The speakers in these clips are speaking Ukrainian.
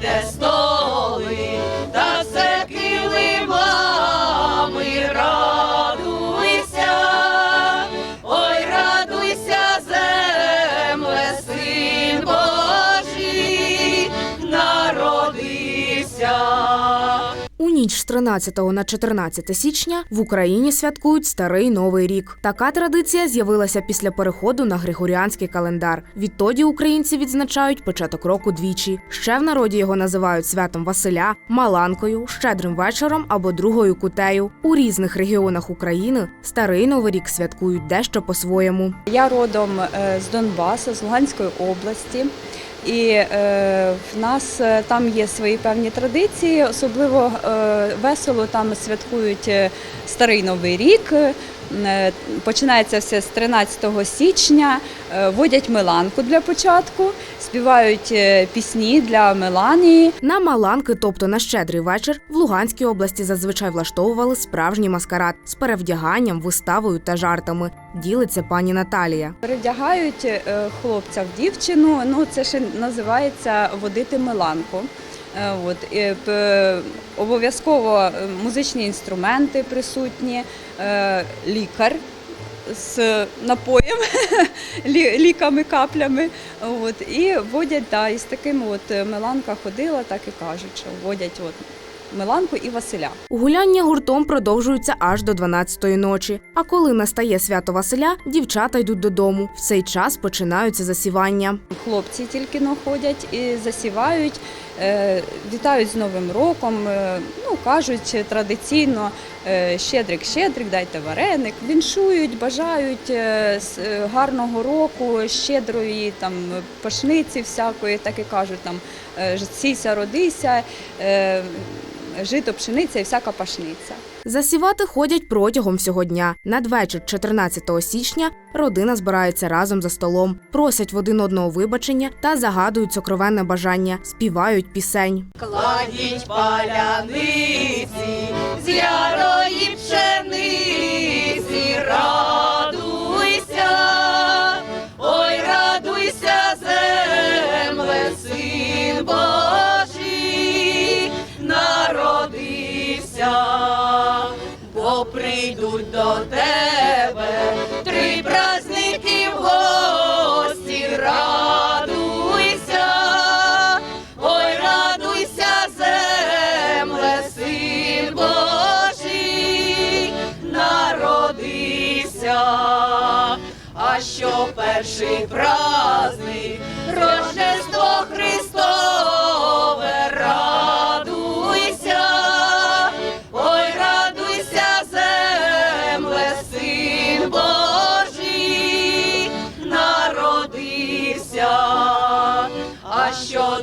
that's all. 13 на 14 січня в Україні святкують старий новий рік. Така традиція з'явилася після переходу на григоріанський календар. Відтоді українці відзначають початок року двічі. Ще в народі його називають святом Василя, Маланкою, Щедрим вечором або другою кутею. У різних регіонах України старий новий рік святкують дещо по-своєму. Я родом е, з Донбасу, з Луганської області. І е, в нас е, там є свої певні традиції. Особливо е, весело там святкують е, Старий Новий рік. Е, Починається все з 13 січня. Е, Водять меланку для початку, співають е, пісні для Меланії. На Маланки, тобто на щедрий вечір, в Луганській області зазвичай влаштовували справжній маскарад з перевдяганням, виставою та жартами. Ділиться пані Наталія. Перевдягають хлопця в дівчину. Ну це ще називається водити меланку. Е, От і, п- обов'язково е, музичні інструменти присутні, е, лікар з напоєм, лі- ліками, каплями. От, і водять, да, і з такими от е, меланка ходила, так і кажуть, що водять от меланку і Василя. Гуляння гуртом продовжуються аж до 12-ї ночі. А коли настає свято Василя, дівчата йдуть додому. В цей час починаються засівання. Хлопці тільки но ходять і засівають, е, вітають з Новим роком. е, Ну кажуть традиційно е, щедрик, щедрик, дайте вареник. Віншують, бажають е, е, гарного року, щедрої там пашниці всякої, так і кажуть там е, сійся, родися. Жито, пшениця і всяка пашниця. Засівати ходять протягом всього дня. Надвечір 14 січня родина збирається разом за столом, просять в один одного вибачення та загадують сокровенне бажання, співають пісень. Кладіть паляниці з ярої прийдуть до тебе. Три праздники в гості, радуйся. Ой, радуйся, земле, син Божий, народився, а що перший праздник,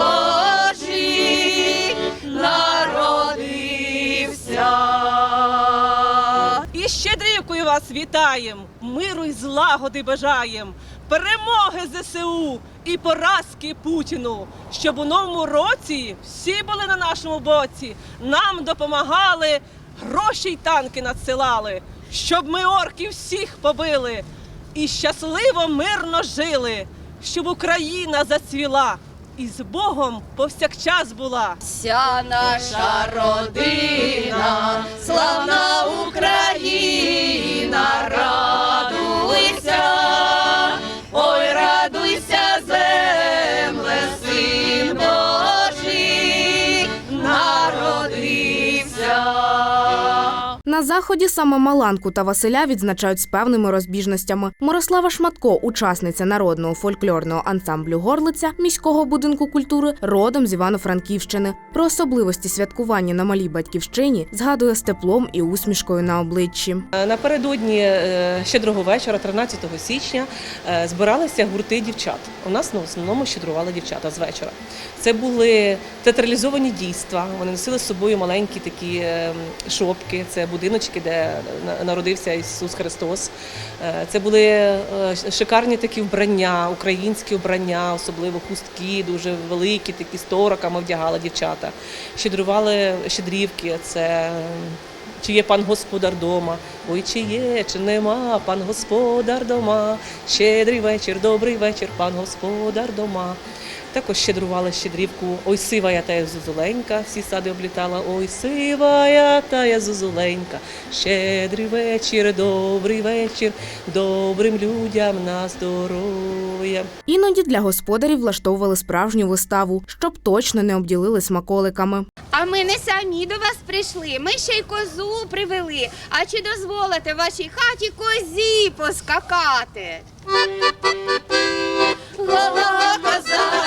Божий, народився. І вас вітаєм, миру й злагоди бажаєм, перемоги ЗСУ і поразки Путіну, щоб у новому році всі були на нашому боці, нам допомагали, гроші й танки надсилали, щоб ми орків всіх побили і щасливо мирно жили, щоб Україна зацвіла і з Богом повсякчас була. Вся наша родина, славна Україна, Заході саме Маланку та Василя відзначають з певними розбіжностями. Мирослава Шматко, учасниця народного фольклорного ансамблю Горлиця міського будинку культури, родом з Івано-Франківщини. Про особливості святкування на малій батьківщині згадує з теплом і усмішкою на обличчі. Напередодні е, щедрого вечора, 13 січня, е, збиралися гурти дівчат. У нас на основному щедрували дівчата з вечора. Це були театралізовані дійства. Вони носили з собою маленькі такі е, шопки. Це будинок ялиночки, де народився Ісус Христос. Е, Це були е, шикарні такі вбрання, українські вбрання, особливо хустки, дуже великі, такі сто роками вдягали дівчата. Щедрували щедрівки. Це чи є пан господар дома? Ой, чи є, чи нема пан господар дома? Щедрий вечір, добрий вечір, пан господар дома. Також щедрували щедрівку Ой, сива я тая зозуленька, всі сади облітала. Ой, сива я тая зозуленька. Щедрий вечір, добрий вечір, добрим людям на здоров'я. Іноді для господарів влаштовували справжню виставу, щоб точно не обділили смаколиками. А ми не самі до вас прийшли. Ми ще й козу привели. А чи дозволите вашій хаті козі поскакати? Го-го коза,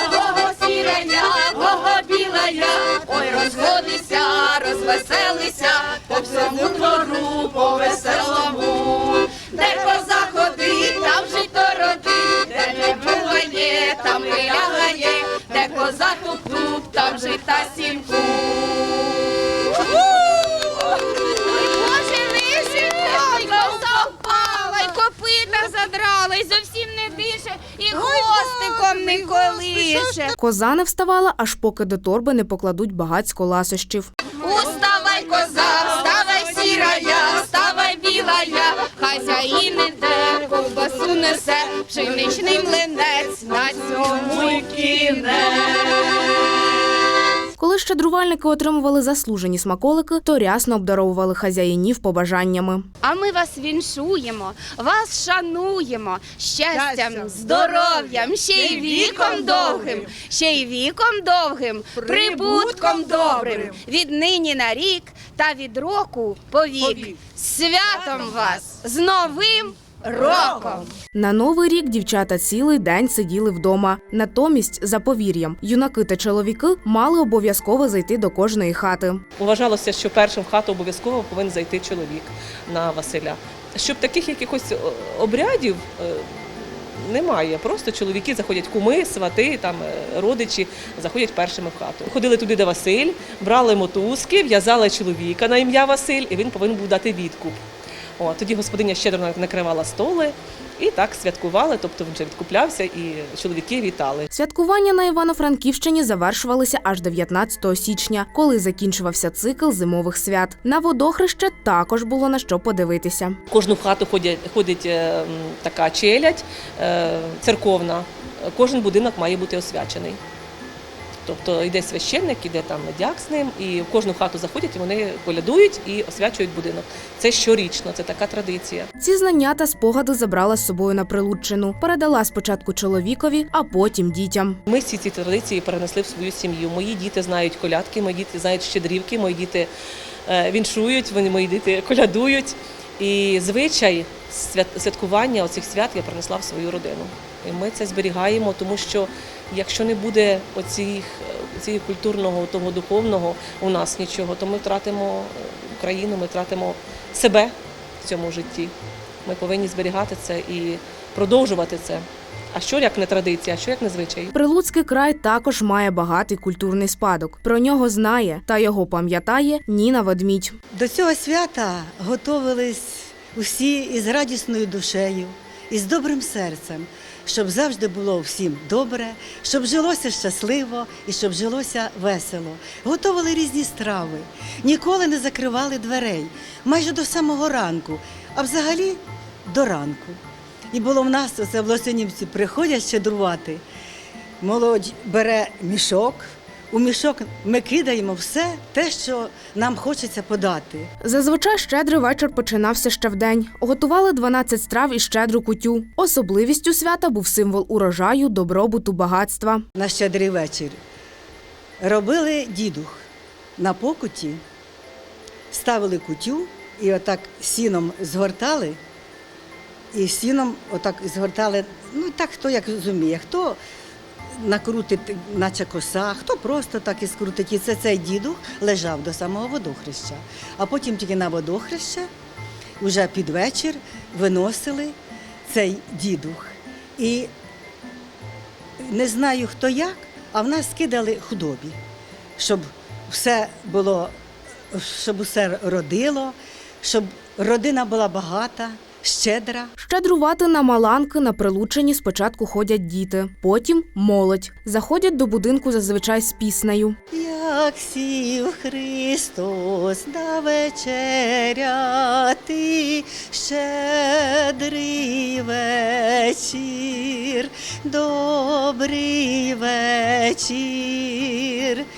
ой, розгодися, розвеселися, по всьому двору, по веселому. Де коза ходить, там жито родить, де не буває, там вилягає, де коза туп-туп, там жита сімку. Ой, Боже, лишенько, коза впала, й копита задрала, й зовсім не дише, і хвостиком не колише. Коза не вставала, аж поки до торби не покладуть багацько ласощів. Уставай, коза, вставай, сірая, вставай, білая, Хазяїн іде, ковбасу несе, пшеничний млинець на цьому Коли щедрувальники отримували заслужені смаколики, то рясно обдаровували хазяїнів побажаннями. А ми вас віншуємо, вас шануємо. Щастям, здоров'ям, ще й віком довгим, ще й віком довгим, прибутком добрим. Від нині на рік та від року по вік. Святом вас! З новим роком! На новий рік дівчата цілий день сиділи вдома. Натомість, за повір'ям, юнаки та чоловіки мали обов'язково зайти до кожної хати. Вважалося, що першим в хату обов'язково повинен зайти чоловік на Василя. Щоб таких якихось е, обрядів е, немає. Просто чоловіки заходять куми, свати, там е, родичі заходять першими в хату. Ходили туди, де Василь, брали мотузки, в'язали чоловіка на ім'я Василь, і він повинен був дати відкуп. О, тоді господиня щедро накривала столи і так святкували, тобто він вже відкуплявся, і чоловіки вітали. Святкування на Івано-Франківщині завершувалися аж 19 січня, коли закінчувався цикл зимових свят. На водохреще також було на що подивитися. В кожну хату ходять, ходить е, така челядь е, церковна. Кожен будинок має бути освячений. Тобто йде священник, іде там медяк з ним, і в кожну хату заходять, і вони колядують і освячують будинок. Це щорічно, це така традиція. Ці знання та спогади забрала з собою на Прилуччину, передала спочатку чоловікові, а потім дітям. Ми всі ці традиції перенесли в свою сім'ю. Мої діти знають колядки, мої діти знають щедрівки, мої діти е, віншують, вони мої діти колядують. І звичай свят- святкування оцих свят я принесла в свою родину. І ми це зберігаємо, тому що якщо не буде оцих, оцих культурного, того духовного у нас нічого, то ми втратимо Україну, ми втратимо себе в цьому житті. Ми повинні зберігати це і продовжувати це. А що як не традиція, а що як не звичай? Прилуцький край також має багатий культурний спадок. Про нього знає та його пам'ятає Ніна Ведмідь. До цього свята готувались усі із радісною душею, і з добрим серцем, щоб завжди було всім добре, щоб жилося щасливо і щоб жилося весело. Готували різні страви, ніколи не закривали дверей, майже до самого ранку, а взагалі до ранку. І було в нас це в Лосинівці приходять щедрувати. Молодь бере мішок. У мішок ми кидаємо все те, що нам хочеться подати. Зазвичай щедрий вечір починався ще вдень. Готували 12 страв і щедру кутю. Особливістю свята був символ урожаю, добробуту, багатства. На щедрий вечір робили дідух на покуті, ставили кутю і отак сіном згортали, і сіном отак згортали, ну так хто як зуміє, хто накрутить, наче коса, хто просто так і скрутить. І це цей дідух лежав до самого водохреща. А потім тільки на водохреще, вже під вечір, виносили цей дідух. І не знаю хто як, а в нас скидали худобі, щоб все було, щоб усе родило, щоб родина була багата, щедра. Щедрувати на маланки на прилученні спочатку ходять діти, потім молодь. Заходять до будинку зазвичай з піснею. Як сів Христос на вечеряти, щедрий вечір, добрий вечір.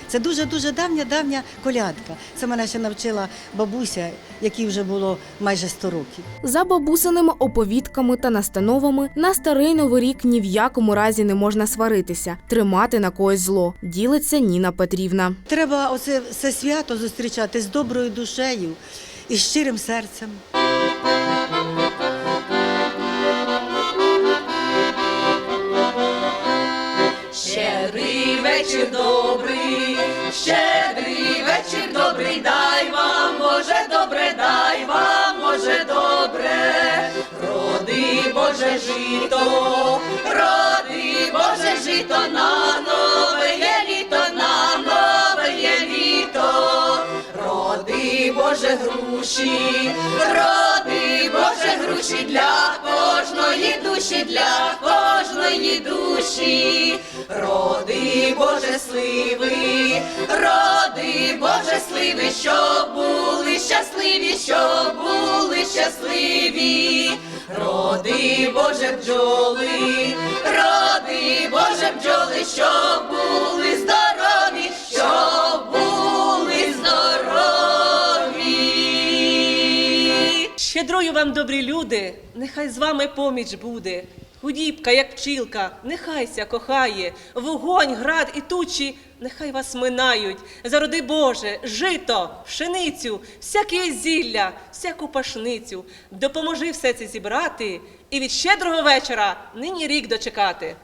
Це дуже-дуже давня давня колядка. Це мене ще навчила бабуся, якій вже було майже 100 років. За бабусиними оповідками та настановами на старий новий рік ні в якому разі не можна сваритися, тримати на когось зло. Ділиться Ніна Петрівна. Треба оце все свято зустрічати з доброю душею і з щирим серцем. Щедрий вечір добрий, щедрий вечір добрий, дай вам, Боже, добре, дай вам, Боже, добре, роди, Боже, жито, роди, Боже, жито на нове Боже, груші, роди, Боже, груші для кожної душі, для кожної душі, роди, Боже, сливи, роди, Боже, сливи, щоб були щасливі, щоб були щасливі, роди, Боже, бджоли, роди, Боже, бджоли, щоб були здорові, Щедрую вам, добрі люди, нехай з вами поміч буде. Худібка, як пчілка, нехайся кохає, вогонь, град і тучі, нехай вас минають. Зароди Боже, жито, пшеницю, всяке зілля, всяку пашницю. Допоможи все це зібрати і від щедрого вечора нині рік дочекати.